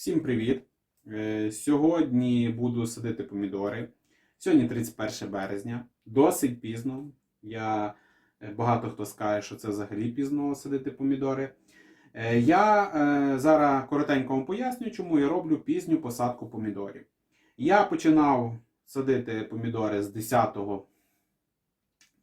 Всім привіт! Е, Сьогодні буду садити помідори. Сьогодні 31 березня, досить пізно. Я, е, багато хто скаже, що це взагалі пізно садити помідори. Е, Я зараз коротенько вам поясню, чому я роблю пізню посадку помідорів. Я починав садити помідори з 10,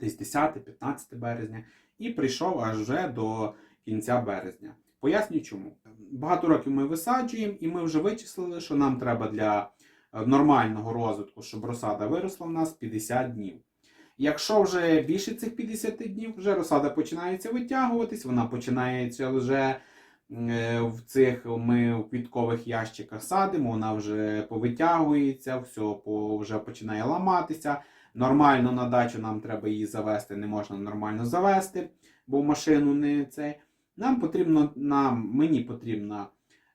десь 10-15 березня і прийшов аж вже до кінця березня. Поясню чому. Багато років ми висаджуємо, і ми вже вичислили, що нам треба для е, нормального розвитку, щоб розсада виросла в нас 50 днів. Якщо вже більше цих 50 днів, вже розсада починається витягуватись, вона починається вже е, в цих ми в квіткових ящиках садимо, вона вже повитягується, все вже починає ламатися. Нормально на дачу нам треба її завести, не можна нормально завести, бо машину не цей. Нам потрібно, нам, мені потрібна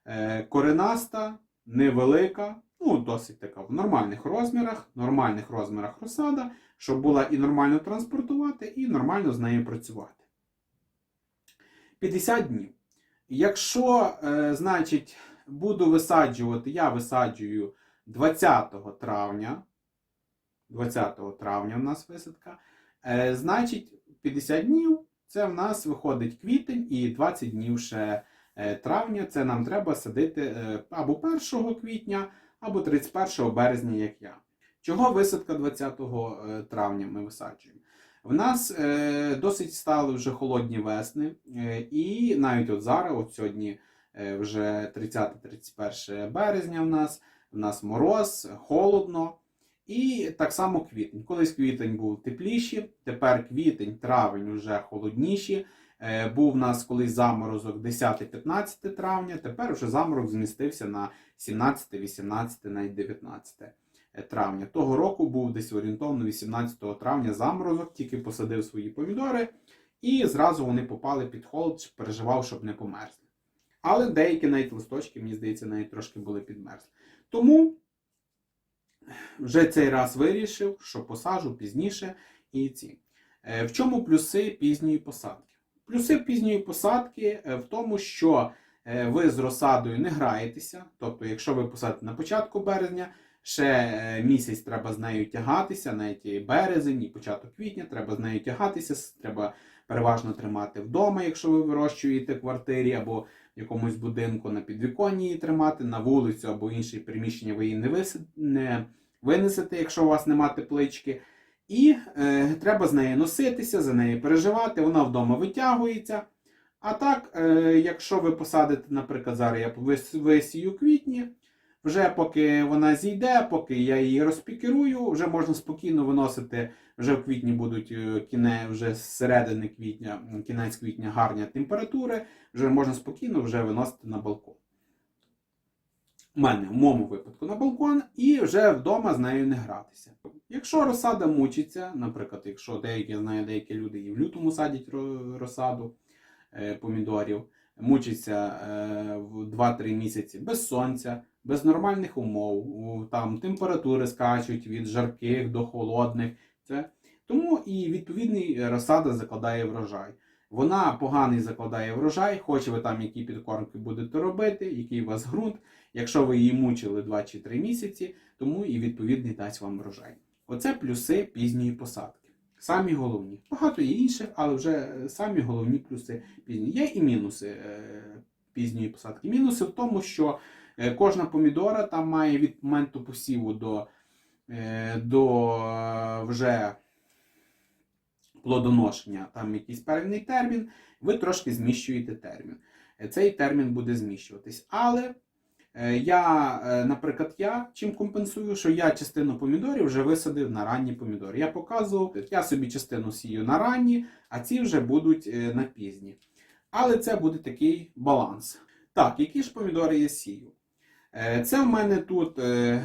е, коренаста, невелика, ну, досить така в нормальних розмірах, нормальних розмірах розсада, щоб була і нормально транспортувати, і нормально з нею працювати. 50 днів. Якщо, е, значить, буду висаджувати, я висаджую 20 травня. 20 травня у нас висадка. Е, значить, 50 днів це в нас виходить квітень і 20 днів ще е, травня. Це нам треба садити е, або 1 квітня, або 31 березня, як я. Чого висадка 20 е, травня ми висаджуємо? В нас досить стали вже холодні весни, і навіть от зараз, от сьогодні вже 30-31 березня в нас, в нас мороз, холодно. І так само квітень. Колись квітень був тепліший, тепер квітень, травень вже холодніші. Е, Був у нас колись заморозок 10-15 травня, тепер вже заморозок змістився на 17, 18, навіть 19 травня. Того року був десь орієнтовно 18 травня заморозок, тільки посадив свої помідори, і зразу вони попали під холод, переживав, щоб не померзли. Але деякі навіть листочки, мені здається, навіть трошки були підмерзли. Тому вже цей раз вирішив, що посаджу пізніше і ці. Е, В чому плюси пізньої посадки? Плюси пізньої посадки е, в тому, що е, ви з розсадою не граєтеся. Тобто, якщо ви посадите на початку березня, ще місяць треба з нею тягатися, навіть і березень, і початок квітня, треба з нею тягатися, треба переважно тримати вдома, якщо ви вирощуєте квартирі або в якомусь будинку на підвіконні її тримати, на вулицю або інше приміщення ви її не, виси... не винесете, якщо у вас нема теплички. І е, треба з нею носитися, за нею переживати, вона вдома витягується. А так, е, якщо ви посадите, наприклад, зараз я вис- висію квітні, вже поки вона зійде, поки я її розпікерую, вже можна спокійно виносити. Вже в квітні будуть е, кіне, вже з середини квітня, кінець квітня гарні температури, вже можна спокійно вже виносити на балкон. У мене в моєму випадку на балкон, і вже вдома з нею не гратися. Якщо розсада мучиться, наприклад, якщо деякі знаю, деякі люди і в лютому садять розсаду е, помідорів, мучиться е, в 2-3 місяці без сонця, без нормальних умов, там температури скачуть від жарких до холодних. Це тому і відповідний розсада закладає врожай. Вона поганий закладає врожай, хоч ви там які підкормки будете робити, який у вас ґрунт. Якщо ви її мучили 2 чи 3 місяці, тому і відповідний дасть вам врожай. Оце плюси пізньої посадки. Самі головні. Багато є інших, але вже е, самі головні плюси пізні. Є і мінуси е, пізньої посадки. Мінуси в тому, що е, кожна помідора там має від моменту посіву до, до вже плодоношення, там якийсь певний термін, ви трошки зміщуєте термін. Цей термін буде зміщуватись. Але я, е, наприклад, я чим компенсую, що я частину помідорів вже висадив на ранні помідори. Я показував, я собі частину сію на ранні, а ці вже будуть е, на пізні. Але це буде такий баланс. Так, які ж помідори я сію? Е, Це в мене тут, е,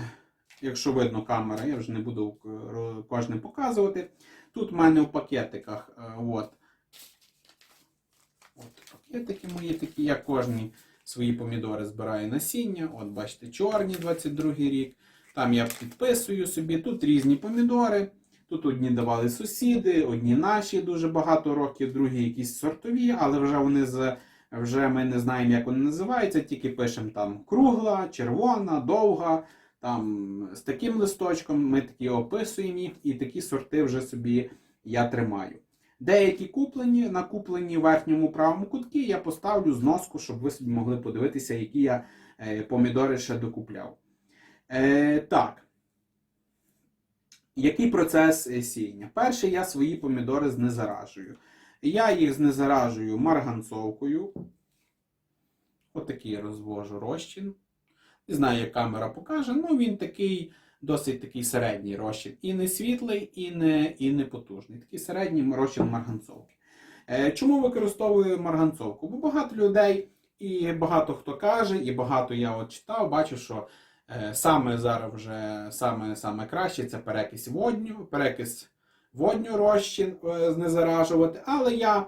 якщо видно камера, я вже не буду е, кожне показувати. Тут в мене в пакетиках е, от, от пакетики мої такі, я кожні свої помідори збираю насіння. От бачите, чорні 22 рік. Там я підписую собі. Тут різні помідори. Тут одні давали сусіди, одні наші дуже багато років, другі якісь сортові, але вже вони з вже ми не знаємо, як вони називаються, тільки пишемо там кругла, червона, довга. Там з таким листочком ми такі описуємо їх, і такі сорти вже собі я тримаю. Деякі куплені, на куплені в верхньому правому кутку я поставлю зноску, щоб ви собі могли подивитися, які я е, помідори ще докупляв. Е, так. Який процес е, сіяння? Перше, я свої помідори знезаражую. Я їх знезаражую марганцовкою. Отакий розвожу розчин. Не знаю, як камера покаже, ну він такий досить такий середній розчин. І не світлий, і не, і не потужний. Такий середній розчин марганцовки. Е, чому використовую марганцовку? Бо багато людей, і багато хто каже, і багато я от читав, бачу, що е, саме зараз вже саме, саме краще це перекись водню, перекись водню розчин е, знезаражувати. Але я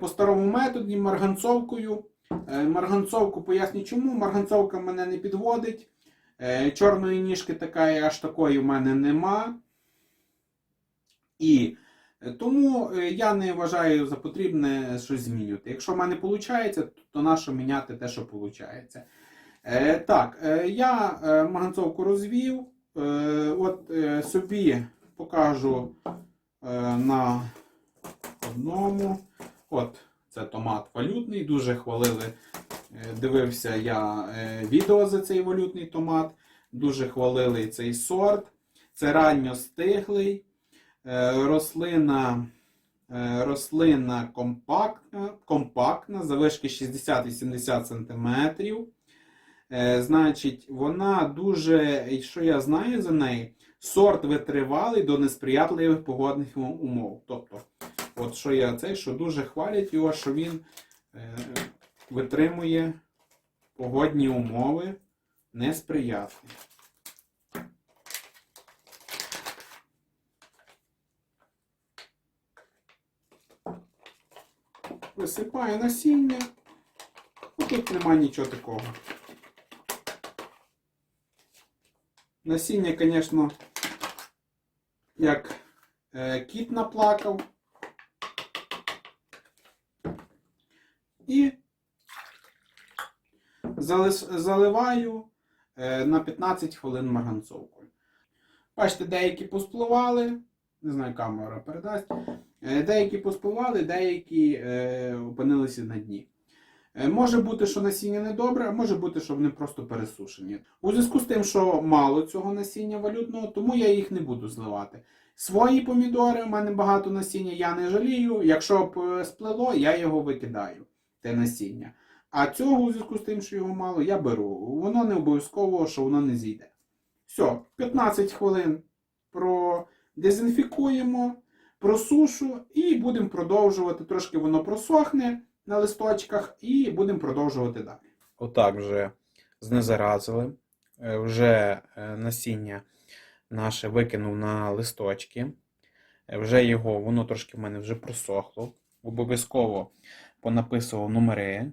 по старому методі марганцовкою. Марганцовку поясню чому. Марганцовка мене не підводить. Е, Чорної ніжки такої аж такої в мене нема. І е, тому е, я не вважаю за потрібне щось змінювати. Якщо в мене виходить, то нащо міняти те, що виходить. Так, я марганцовку розвів. От собі покажу на одному. От, це томат валютний. Дуже хвалили. Е, Дивився я е, відео за цей валютний томат. Дуже хвалили цей сорт. Це ранньо стиглий. Е, Рослина, рослина компактна, компактна, завишки 60-80 см. Значить, вона дуже, що я знаю за неї, сорт витривалий до несприятливих погодних умов. Тобто, от що я цей, що дуже хвалять його, що він витримує погодні умови несприятливі. Висипаю насіння. Ну, Тут немає нічого такого. Насіння, звісно, як е, кіт наплакав. І заливаю е, на 15 хвилин марганцовкою. Бачите, деякі поспливали, не знаю, камера передасть. Е, Деякі поспливали, деякі е, опинилися на дні. Е, Може бути, що насіння не добре, а може бути, що вони просто пересушені. У зв'язку з тим, що мало цього насіння валютного, тому я їх не буду зливати. Свої помідори, у мене багато насіння, я не жалію. Якщо б сплило, я його викидаю, те насіння. А цього у зв'язку з тим, що його мало, я беру. Воно не обов'язково, що воно не зійде. Все, 15 хвилин продезінфікуємо, просушу і будемо продовжувати. Трошки воно просохне на листочках і будемо продовжувати далі. Отак вже знезаразили. Е, Вже е, насіння наше викинув на листочки. Е, Вже його, воно трошки в мене вже просохло. Обов'язково понаписував номери.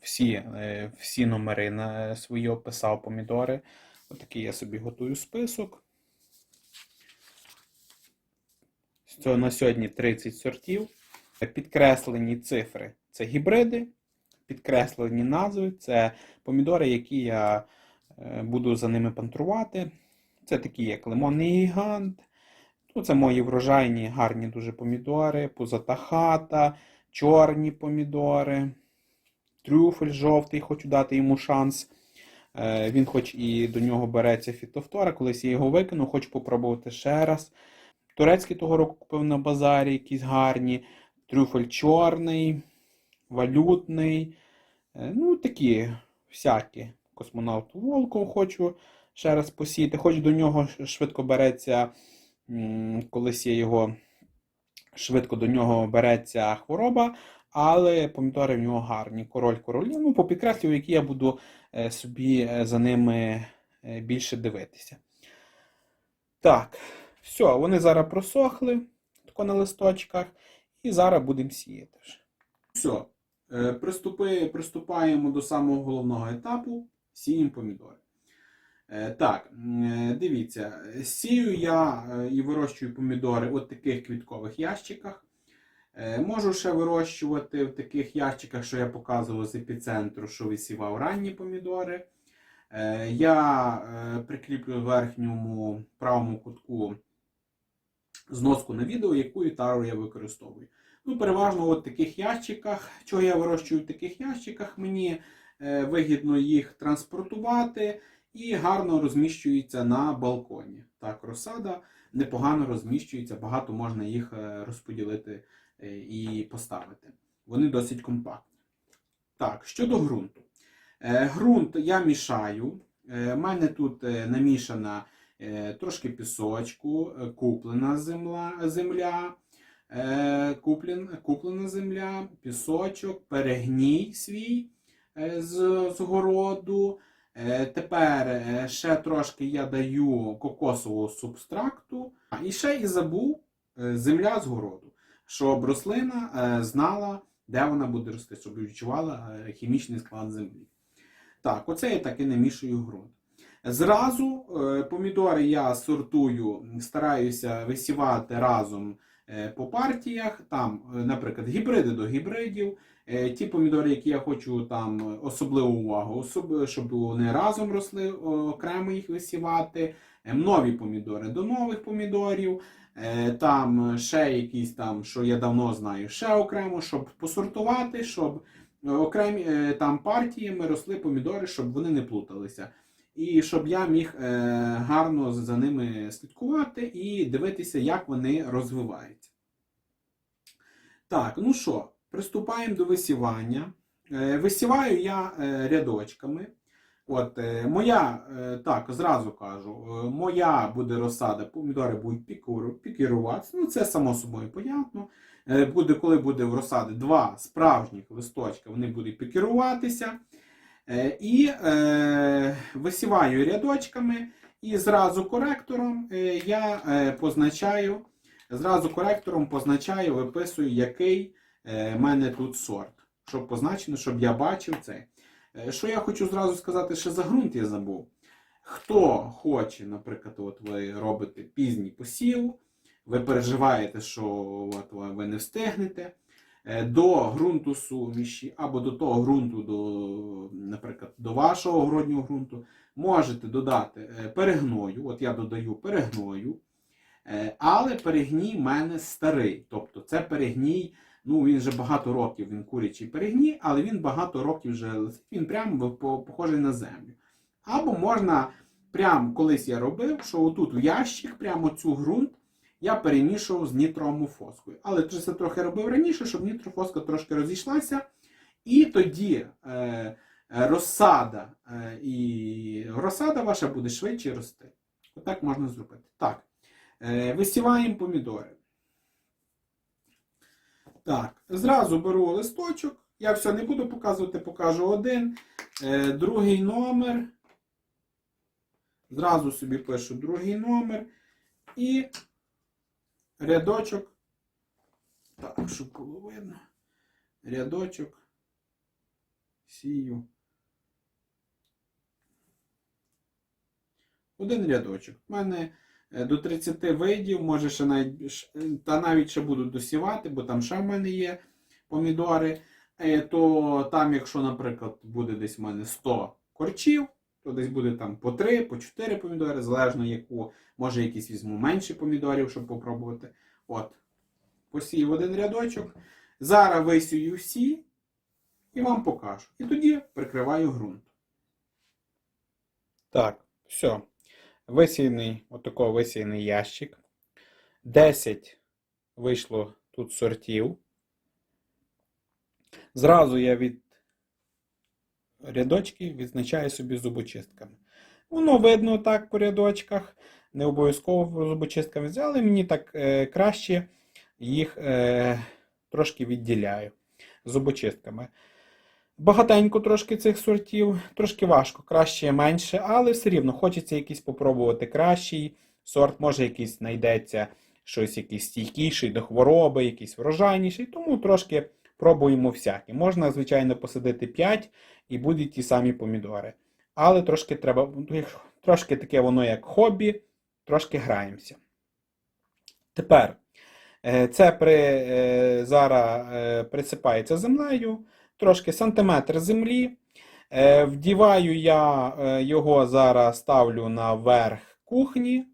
Всі, е, всі номери на свої описав помідори. Отакий я собі готую список. Цього на сьогодні 30 сортів. Підкреслені цифри це гібриди, підкреслені назви це помідори, які я е, буду за ними пантрувати. Це такі, як лимонний гігант. Ну, це мої врожайні гарні дуже помідори, пузата хата, чорні помідори, трюфель жовтий, хочу дати йому шанс. Е, Він хоч і до нього береться фітофтора, колись я його викинув, хочу попробувати ще раз. Турецький того року купив на базарі, якісь гарні. Трюфель чорний, валютний. Е, Ну, такі всякі. Космонавт Волков хочу ще раз посіяти. Хоч до нього швидко береться, колись я його швидко до нього береться хвороба, але помідори в нього гарні. Король королів. Ну, попідкреслюю, які я буду е, собі е, за ними е, більше дивитися. Так, все, вони зараз просохли тако на листочках, і зараз будемо сіяти. Все, приступи, приступаємо до самого головного етапу сіємо помідори. Так, дивіться, сію я і вирощую помідори от таких квіткових ящиках. Е, Можу ще вирощувати в таких ящиках, що я показував з епіцентру, що висівав ранні помідори. Е, Я е, прикріплю в верхньому правому кутку зноску на відео, яку тару я використовую. Ну, переважно в таких ящиках. Чого я вирощую в таких ящиках? Мені вигідно їх транспортувати і гарно розміщуються на балконі. Так, розсада непогано розміщується, багато можна їх розподілити і поставити. Вони досить компактні. Так, щодо ґрунту. Е, Ґрунт я мішаю. Е, У мене тут е, намішана е, трошки пісочку, е, куплена земля, земля е, куплен, куплена земля, пісочок, перегній свій е, з, з городу. Е, Тепер е, ще трошки я даю кокосового субстракту. І ще і забув е, земля з городу, щоб рослина е, знала, де вона буде рости, щоб відчувала е, хімічний склад землі. Так, оце я таки намішую ґрунт. Зразу е, помідори я сортую, стараюся висівати разом по партіях. Там, наприклад, гібриди до гібридів. Ті помідори, які я хочу там особливу увагу, щоб вони разом росли, окремо їх висівати. Е, Нові помідори до нових помідорів. Е, Там ще якісь там, що я давно знаю, ще окремо, щоб посортувати, щоб е, окремі е, там партіями росли помідори, щоб вони не плуталися. І щоб я міг е, гарно за ними слідкувати і дивитися, як вони розвиваються. Так, ну що, приступаємо до висівання. Е, Висіваю я е, рядочками. От, е, моя, е, так, зразу кажу, е, моя буде розсада, помідори будуть пікіруватися. Ну, це само собою понятно. Буде, коли буде в розсади два справжніх листочка, вони будуть пікіруватися. І е, висіваю рядочками, і зразу коректором я позначаю, зразу коректором позначаю, виписую, який в мене тут сорт. Щоб позначено, щоб я бачив це. Е, Що я хочу зразу сказати, що за ґрунт я забув. Хто хоче, наприклад, от ви робите пізній посів, ви переживаєте, що от ви не встигнете е, до ґрунту суміші або до того ґрунту, до, наприклад, до вашого городнього ґрунту, можете додати е, перегною. От я додаю перегною, але перегній в мене старий. Тобто це перегній, ну він вже багато років, він курячий перегній, але він багато років вже лежить, він прямо похожий на землю. Або можна, прямо колись я робив, що отут в ящик, прямо цю ґрунт, я перемішував з нітромофоскою. Але це трохи робив раніше, щоб нітрофоска трошки розійшлася. І тоді е, розсада, е, і розсада ваша буде швидше рости. Отак можна зробити. Так. Е, висіваємо помідори. Так, зразу беру листочок. Я все не буду показувати, покажу один. Е, другий номер. Зразу собі пишу другий номер. І рядочок. Так, щоб було видно. Рядочок. Сію. Один рядочок. У мене до 30 видів, може ще навіть, е, та навіть ще буду досівати, бо там ще в мене є помідори. Е, То там, якщо, наприклад, буде десь в мене 100 корчів, то десь буде там по 3, по 4 помідори, залежно яку, може якісь візьму менше помідорів, щоб попробувати. От. Посію один рядочок. Зараз висію всі і вам покажу. І тоді прикриваю ґрунт. Так, все. Висіяний, отако висіяний ящик. 10 вийшло тут сортів. Зразу я від рядочків відзначаю собі зубочистками. Воно видно так по рядочках. Не обов'язково зубочистками взяли, мені так е, краще їх е, трошки відділяю зубочистками. Багатенько трошки цих сортів, трошки важко, краще менше, але все рівно хочеться якийсь попробувати кращий сорт, може якийсь знайдеться щось якийсь стійкіший до хвороби, якийсь врожайніший, тому трошки пробуємо всякі. Можна, звичайно, посадити 5 і будуть ті самі помідори. Але трошки треба, трошки таке воно як хобі, трошки граємося. Тепер Е, Це при, е, зараз е, присипається землею, трошки сантиметр землі. Е, Вдіваю я е, його зараз ставлю на верх кухні,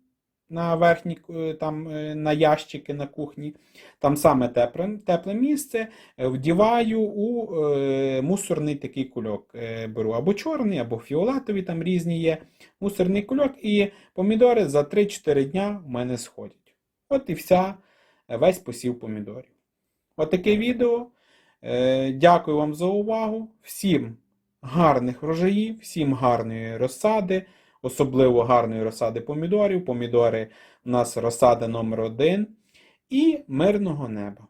на верхні е, там, на ящики на кухні. Там саме тепле, тепле місце. Вдіваю у мусорний такий кульок. Беру або чорний, або фіолетовий, там різні є. Мусорний кульок, і помідори за 3-4 дня в мене сходять. От і вся, весь посів помідорів. От відео. Е, Дякую вам за увагу. Всім гарних врожаїв, всім гарної розсади, особливо гарної розсади помідорів. Помідори у нас розсада номер один. І мирного неба.